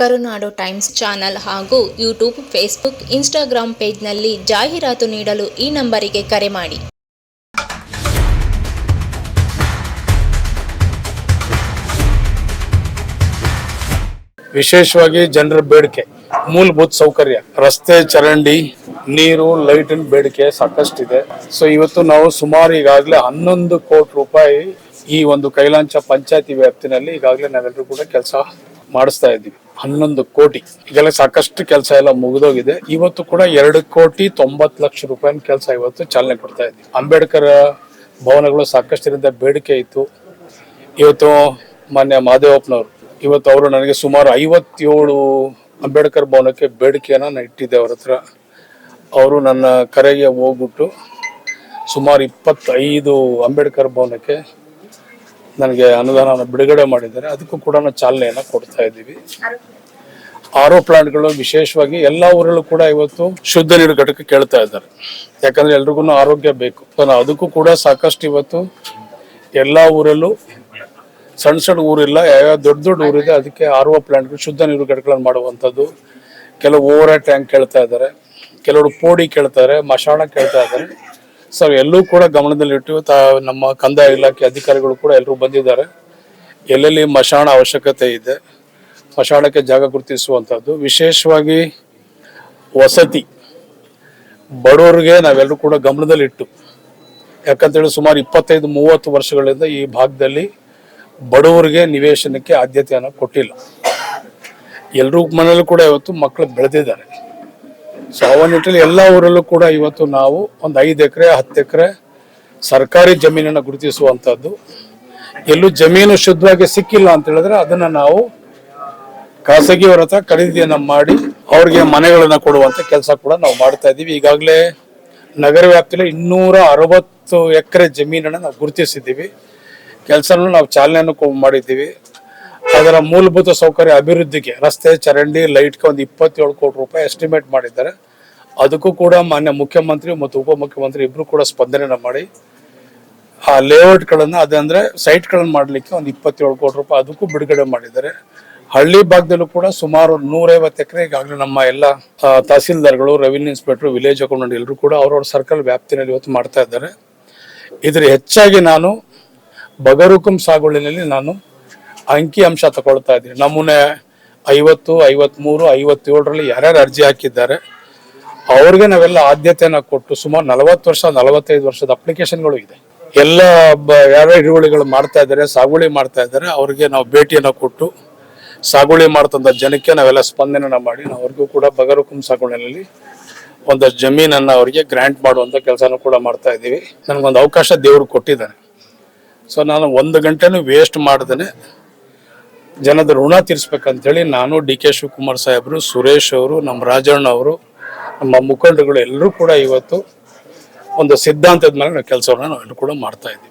ಕರುನಾಡು Times channel ಹಾಗೂ YouTube, Facebook Instagram ಪೇಜ್ನಲ್ಲಿ ಜಾಹೀರಾತು ನೀಡಲು ಈ ನಂಬರಿಗೆ ಕರೆ ಮಾಡಿ. ವಿಶೇಷವಾಗಿ ಜನರ ಬೇಡಿಕೆ, ಮೂಲಭೂತ ಸೌಕರ್ಯ, ರಸ್ತೆ, ಚರಂಡಿ, ನೀರು, ಲೈಟಿನ ಬೇಡಿಕೆ ಸಾಕಷ್ಟಿದೆ. ಸೊ ಇವತ್ತು ನಾವು ಸುಮಾರು ಈಗಾಗಲೇ ಹನ್ನೊಂದು ಕೋಟಿ ರೂಪಾಯಿ ಈ ಒಂದು ಕೈಲಾಂಚ ಪಂಚಾಯತಿ ವ್ಯಾಪ್ತಿನಲ್ಲಿ ಈಗಾಗಲೇ ನಾವೆಲ್ಲರೂ ಕೂಡ ಕೆಲಸ ಮಾಡಿಸ್ತಾ ಇದ್ದೀವಿ. ಹನ್ನೊಂದು ಕೋಟಿ. ಈಗೆಲ್ಲ ಸಾಕಷ್ಟು ಕೆಲಸ ಎಲ್ಲ ಮುಗಿದೋಗಿದೆ. ಇವತ್ತು ಕೂಡ ಎರಡು ಕೋಟಿ ತೊಂಬತ್ತು ಲಕ್ಷ ರೂಪಾಯಿನ ಕೆಲಸ ಇವತ್ತು ಚಾಲನೆ ಕೊಡ್ತಾ ಇದ್ದೀವಿ. ಅಂಬೇಡ್ಕರ್ ಭವನಗಳು ಸಾಕಷ್ಟರಿಂದ ಬೇಡಿಕೆ ಇತ್ತು. ಇವತ್ತು ಮಾನ್ಯ ಮಹದೇವಪ್ಪನವರು ಇವತ್ತು ಅವರು ನನಗೆ ಸುಮಾರು ಐವತ್ತೇಳು ಅಂಬೇಡ್ಕರ್ ಭವನಕ್ಕೆ ಬೇಡಿಕೆಯನ್ನು ನಾನು ಇಟ್ಟಿದ್ದೆ ಅವ್ರ ಹತ್ರ. ಅವರು ನನ್ನ ಕರೆಗೆ ಹೋಗ್ಬಿಟ್ಟು ಸುಮಾರು ಇಪ್ಪತ್ತೈದು ಅಂಬೇಡ್ಕರ್ ಭವನಕ್ಕೆ ನನಗೆ ಅನುದಾನವನ್ನು ಬಿಡುಗಡೆ ಮಾಡಿದ್ದಾರೆ. ಅದಕ್ಕೂ ಕೂಡ ನಾವು ಚಾಲನೆಯನ್ನು ಕೊಡ್ತಾ ಇದ್ದೀವಿ. ಆರೋ ಪ್ಲಾಂಟ್ಗಳು ವಿಶೇಷವಾಗಿ ಎಲ್ಲ ಊರಲ್ಲೂ ಕೂಡ ಇವತ್ತು ಶುದ್ಧ ನೀರು ಘಟಕ ಕೇಳ್ತಾ ಇದ್ದಾರೆ. ಯಾಕಂದ್ರೆ ಎಲ್ರಿಗೂ ಆರೋಗ್ಯ ಬೇಕು. ಅದಕ್ಕೂ ಕೂಡ ಸಾಕಷ್ಟು ಇವತ್ತು ಎಲ್ಲಾ ಊರಲ್ಲೂ ಸಣ್ಣ ಸಣ್ಣ ಊರಿಲ್ಲ, ಯಾವ್ಯಾವ ದೊಡ್ಡ ದೊಡ್ಡ ಊರಿದೆ ಅದಕ್ಕೆ ಆರ್ ಪ್ಲಾಂಟ್ಗಳು, ಶುದ್ಧ ನೀರು ಘಟಕಗಳನ್ನು ಮಾಡುವಂಥದ್ದು. ಕೆಲವು ಓವರ್ ಟ್ಯಾಂಕ್ ಕೇಳ್ತಾ ಇದ್ದಾರೆ. ಕೆಲವರು ಪೋಡಿ ಕೇಳ್ತಾರೆ ಮಶಾಣ ಕೇಳ್ತಾ ಇದ್ದಾರೆ. ಸೊ ಎಲ್ಲೂ ಕೂಡ ಗಮನದಲ್ಲಿಟ್ಟು ನಮ್ಮ ಕಂದಾಯ ಇಲಾಖೆ ಅಧಿಕಾರಿಗಳು ಕೂಡ ಎಲ್ಲರೂ ಬಂದಿದ್ದಾರೆ. ಎಲ್ಲೆಲ್ಲಿ ಮಶಾಣ ಅವಶ್ಯಕತೆ ಇದೆ, ಮಶಾಣಕ್ಕೆ ಜಾಗ ಗುರುತಿಸುವಂಥದ್ದು ವಿಶೇಷವಾಗಿ ವಸತಿ, ಬಡವರಿಗೆ ನಾವೆಲ್ಲರೂ ಕೂಡ ಗಮನದಲ್ಲಿಟ್ಟು, ಯಾಕಂತೇಳಿ ಸುಮಾರು ಇಪ್ಪತ್ತೈದು, ಮೂವತ್ತು ವರ್ಷಗಳಿಂದ ಈ ಭಾಗದಲ್ಲಿ ಬಡವರಿಗೆ ನಿವೇಶನಕ್ಕೆ ಆದ್ಯತೆಯನ್ನು ಕೊಟ್ಟಿಲ್ಲ. ಎಲ್ಲರೂ ಮನೆಯಲ್ಲೂ ಕೂಡ ಇವತ್ತು ಮಕ್ಕಳು ಬೆಳೆದಿದ್ದಾರೆ. ಸೊ ಆ ನಿಟ್ಟಿನಲ್ಲಿ ಎಲ್ಲ ಊರಲ್ಲೂ ಕೂಡ ಇವತ್ತು ನಾವು ಒಂದು ಐದು ಎಕರೆ, ಹತ್ತು ಎಕರೆ ಸರ್ಕಾರಿ ಜಮೀನನ್ನು ಗುರುತಿಸುವಂಥದ್ದು ಎಲ್ಲೂ ಜಮೀನು ಶುದ್ಧವಾಗಿ ಸಿಕ್ಕಿಲ್ಲ ಅಂತ ಹೇಳಿದ್ರೆ ಅದನ್ನ ನಾವು ಖಾಸಗಿಯವರ ಹತ್ರ ಖರೀದಿಯನ್ನು ಮಾಡಿ ಅವ್ರಿಗೆ ಮನೆಗಳನ್ನು ಕೊಡುವಂತ ಕೆಲಸ ಕೂಡ ನಾವು ಮಾಡ್ತಾ ಇದ್ದೀವಿ. ಈಗಾಗಲೇ ನಗರ ವ್ಯಾಪ್ತಿಯಲ್ಲಿ ಇನ್ನೂರ ಅರವತ್ತು ಎಕರೆ ಜಮೀನನ್ನ ನಾವು ಗುರುತಿಸಿದ್ದೀವಿ. ಕೆಲಸನೂ ನಾವು ಚಾಲನೆಯನ್ನು ಮಾಡಿದ್ದೀವಿ. ಅದರ ಮೂಲಭೂತ ಸೌಕರ್ಯ ಅಭಿವೃದ್ಧಿಗೆ ರಸ್ತೆ, ಚರಂಡಿ, ಲೈಟ್ಗೆ ಒಂದು ಇಪ್ಪತ್ತೇಳು ಕೋಟಿ ರೂಪಾಯಿ ಎಸ್ಟಿಮೇಟ್ ಮಾಡಿದ್ದಾರೆ. ಅದಕ್ಕೂ ಕೂಡ ಮಾನ್ಯ ಮುಖ್ಯಮಂತ್ರಿ ಮತ್ತು ಉಪಮುಖ್ಯಮಂತ್ರಿ ಇಬ್ಬರು ಕೂಡ ಸ್ಪಂದನೆಯನ್ನು ಮಾಡಿ. ಆ ಲೇಔಟ್ಗಳನ್ನು ಅದಂದರೆ ಸೈಟ್ಗಳನ್ನು ಮಾಡಲಿಕ್ಕೆ ಒಂದು ಇಪ್ಪತ್ತೇಳು ಕೋಟಿ ರೂಪಾಯಿ ಅದಕ್ಕೂ ಬಿಡುಗಡೆ ಮಾಡಿದ್ದಾರೆ. ಹಳ್ಳಿ ಭಾಗದಲ್ಲೂ ಕೂಡ ಸುಮಾರು ನೂರೈವತ್ತು ಎಕರೆ ಈಗಾಗಲೇ ನಮ್ಮ ಎಲ್ಲ ತಹಸೀಲ್ದಾರ್ಗಳು ರೆವಿನ್ಯೂ ಇನ್ಸ್ಪೆಕ್ಟರ್ ವಿಲೇಜ್ ಅಕೌಂಟೆಂಟ್ ಎಲ್ಲರೂ ಕೂಡ ಅವ್ರವ್ರ ಸರ್ಕಲ್ ವ್ಯಾಪ್ತಿನಲ್ಲಿ ಇವತ್ತು ಮಾಡ್ತಾ ಇದ್ದಾರೆ. ಇದ್ರ ಹೆಚ್ಚಾಗಿ ನಾನು ಬಗರುಕುಂ ಸಾಗುವಳಿನಲ್ಲಿ ನಾನು ಅಂಕಿ ಅಂಶ ತಗೊಳ್ತಾ ಇದ್ದೀವಿ. ನಮೂನೆ ಐವತ್ತು, ಐವತ್ಮೂರು, ಐವತ್ತೇಳರಲ್ಲಿ ಯಾರ್ಯಾರು ಅರ್ಜಿ ಹಾಕಿದ್ದಾರೆ, ಅವ್ರಿಗೆ ನಾವೆಲ್ಲ ಆದ್ಯತೆಯನ್ನು ಕೊಟ್ಟು ಸುಮಾರು ನಲವತ್ತು ವರ್ಷ, ನಲವತ್ತೈದು ವರ್ಷದ ಅಪ್ಲಿಕೇಶನ್ಗಳು ಇದೆ. ಎಲ್ಲ ಯಾರ್ಯಾರು ಹಿಡುವಳಿಗಳು ಮಾಡ್ತಾ ಇದ್ದಾರೆ, ಸಾಗುವಳಿ ಮಾಡ್ತಾ ಇದ್ದಾರೆ, ಅವ್ರಿಗೆ ನಾವು ಭೇಟಿಯನ್ನು ಕೊಟ್ಟು ಸಾಗುವಳಿ ಮಾಡ್ತಂತ ಜನಕ್ಕೆ ನಾವೆಲ್ಲ ಸ್ಪಂದನೆನ ಮಾಡಿ ನಾವು ಅವ್ರಿಗೂ ಕೂಡ ಬಗರುಕುಂ ಸಾಗುವಳಿನಲ್ಲಿ ಒಂದಷ್ಟು ಜಮೀನನ್ನು ಅವರಿಗೆ ಗ್ರ್ಯಾಂಟ್ ಮಾಡುವಂಥ ಕೆಲಸನೂ ಕೂಡ ಮಾಡ್ತಾ ಇದ್ದೀವಿ. ನನಗೊಂದು ಅವಕಾಶ ದೇವರು ಕೊಟ್ಟಿದ್ದಾನೆ. ಸೊ ನಾನು ಒಂದು ಗಂಟೆನೂ ವೇಸ್ಟ್ ಮಾಡ್ದೇನೆ. ಜನದ ಋಣ ತೀರಿಸ್ಬೇಕಂತೇಳಿ ನಾನು ಡಿ ಕೆ ಶಿವಕುಮಾರ್ ಸಾಹೇಬರು, ಸುರೇಶ್ ಅವರು, ನಮ್ಮ ರಾಜಣ್ಣ ಅವರು, ನಮ್ಮ ಮುಖಂಡರುಗಳು ಎಲ್ಲರೂ ಕೂಡ ಇವತ್ತು ಒಂದು ಸಿದ್ಧಾಂತದ ಮೇಲೆ ನಾವು ಕೆಲಸವನ್ನು ನಾವೆಲ್ಲರೂ ಕೂಡ ಮಾಡ್ತಾ ಇದ್ದೀವಿ.